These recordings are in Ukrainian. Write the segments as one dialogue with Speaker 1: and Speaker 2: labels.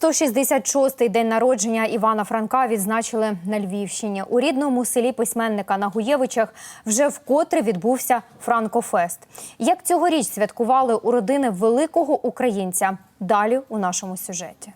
Speaker 1: 166-й день народження Івана Франка відзначили на Львівщині. У рідному селі письменника на Гуєвичах вже вкотре відбувся Франкофест. Як цьогоріч святкували у родини великого українця? Далі у нашому сюжеті.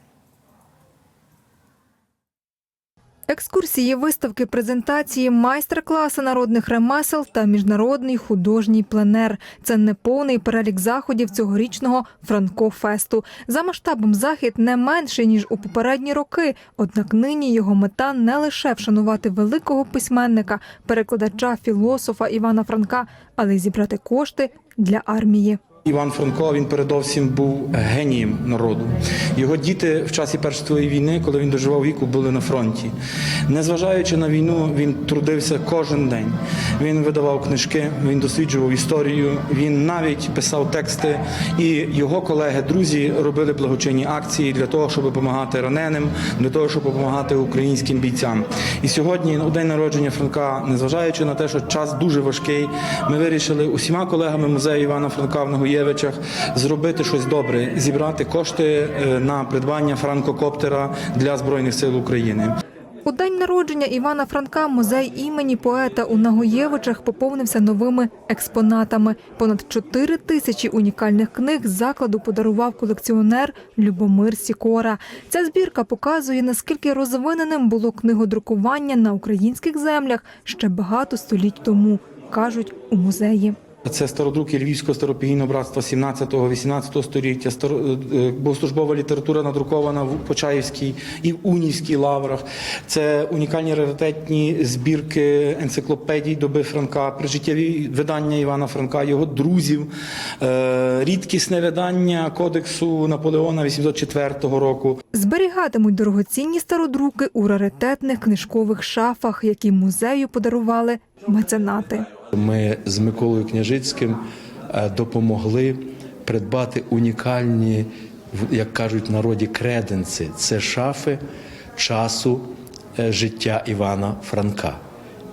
Speaker 2: Екскурсії, виставки, презентації, майстер-класи народних ремесел та міжнародний художній пленер – це неповний перелік заходів цьогорічного Франко-фесту. За масштабом захід не менший, ніж у попередні роки. Однак нині його мета не лише вшанувати великого письменника, перекладача, філософа Івана Франка, але й зібрати кошти для армії.
Speaker 3: Іван Франко він передовсім був генієм народу. Його діти в часі Першої війни, коли він доживав віку, були на фронті. Незважаючи на війну, він трудився кожен день. Він видавав книжки, він досліджував історію, він навіть писав тексти. І його колеги, друзі робили благочинні акції для того, щоб допомагати раненим, для того, щоб допомагати українським бійцям. І сьогодні, у день народження Франка, незважаючи на те, що час дуже важкий, ми вирішили усіма колегами музею Івана Франка в Нагоєвичах зробити щось добре, зібрати кошти е, на придбання франкокоптера для збройних сил України.
Speaker 2: У день народження Івана Франка музей імені поета у Нагоєвичах поповнився новими експонатами. Понад 4 тисячі унікальних книг закладу подарував колекціонер Любомир Сікора. Ця збірка показує, наскільки розвиненим було книгодрукування на українських землях ще багато століть тому, кажуть у музеї.
Speaker 3: Це стародруки Львівського старопігійного братства 17-18 століття, е, богослужбова література надрукована в Почаївській і в Унівській лаврах. Це унікальні раритетні збірки енциклопедій доби Франка, прижиттєві видання Івана Франка, його друзів, е, рідкісне видання кодексу Наполеона 804 року.
Speaker 2: Зберігатимуть дорогоцінні стародруки у раритетних книжкових шафах, які музею подарували меценати.
Speaker 4: Ми з Миколою Княжицьким е, допомогли придбати унікальні, як кажуть народі, креденці. Це шафи часу е, життя Івана Франка.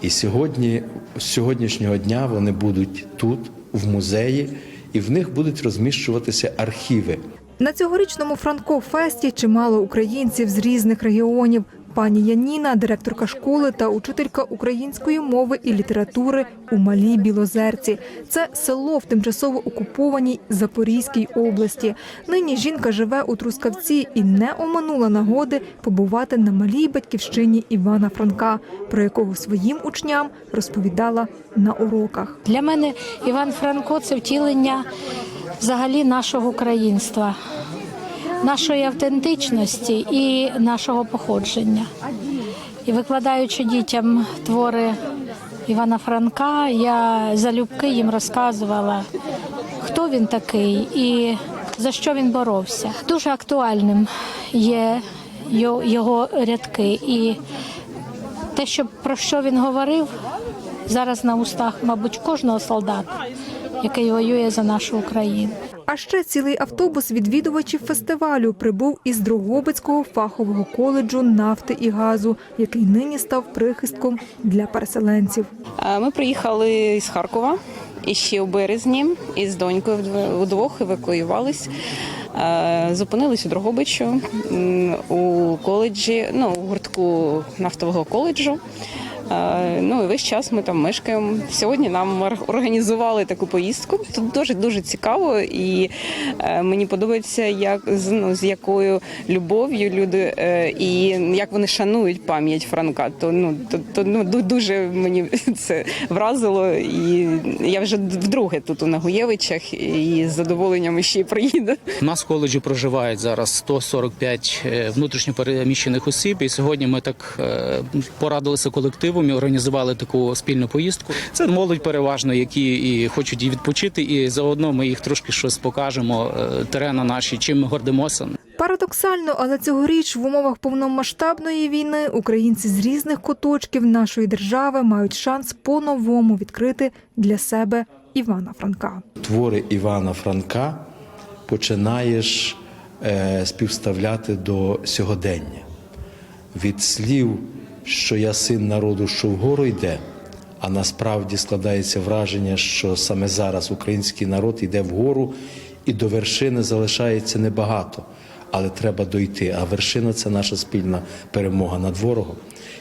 Speaker 4: І сьогодні, з сьогоднішнього дня вони будуть тут, в музеї, і в них будуть розміщуватися архіви.
Speaker 2: На цьогорічному Франко-фесті чимало українців з різних регіонів. Пані Яніна, директорка школи та учителька української мови і літератури у Малій Білозерці. Це село в тимчасово окупованій Запорізькій області. Нині жінка живе у Трускавці і не оминула нагоди побувати на малій батьківщині Івана Франка, про якого своїм учням розповідала на уроках.
Speaker 5: Для мене Іван Франко це втілення взагалі нашого українства, нашої автентичності і нашого походження. І викладаючи дітям твори Івана Франка, я залюбки їм розказувала, хто він такий і за що він боровся. Дуже актуальним є його рядки. І те, що про що він говорив, зараз на устах, мабуть, кожного солдата, який воює за нашу Україну.
Speaker 2: А ще цілий автобус відвідувачів фестивалю прибув із Дрогобицького фахового коледжу нафти і газу, який нині став прихистком для переселенців.
Speaker 6: Ми приїхали з Харкова і ще у березні із донькою вдво- удвох евакуювались. Зупинились у Дрогобичу у коледжі, ну у гуртку нафтового коледжу. Ну і весь час ми там мешкаємо. Сьогодні нам організували таку поїздку. Тут дуже дуже цікаво, і е, мені подобається, як ну, з якою любов'ю люди е, і як вони шанують пам'ять Франка. То ну то, то ну дуже мені це вразило. І я вже вдруге тут у Нагуєвичах і з задоволенням ще й приїду.
Speaker 7: У нас в коледжі проживають зараз 145 е, внутрішньопереміщених осіб. І сьогодні ми так порадилися колективом і організували таку спільну поїздку. Це молодь переважно, які і хочуть і відпочити, і заодно ми їх трошки щось покажемо. е, Терени наші, чим ми гордимося.
Speaker 2: Парадоксально, але цьогоріч в умовах повномасштабної війни українці з різних куточків нашої держави мають шанс по-новому відкрити для себе Івана Франка.
Speaker 4: твори Івана Франка починаєш е, співставляти до сьогодення. Від слів, що я син народу, що вгору йде, а насправді складається враження, що саме зараз український народ йде вгору і до вершини залишається небагато. але треба дойти. А вершина це наша спільна перемога над ворогом.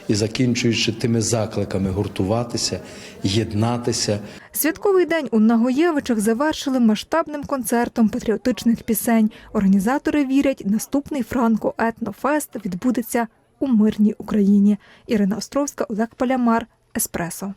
Speaker 4: І закінчуючи тими закликами гуртуватися, єднатися,
Speaker 2: Святковий день у Нагоєвичах завершили масштабним концертом патріотичних пісень. Організатори вірять, наступний Франко Етнофест відбудеться у мирній Україні. Ірина Островська, Олег Полямар, Еспресо.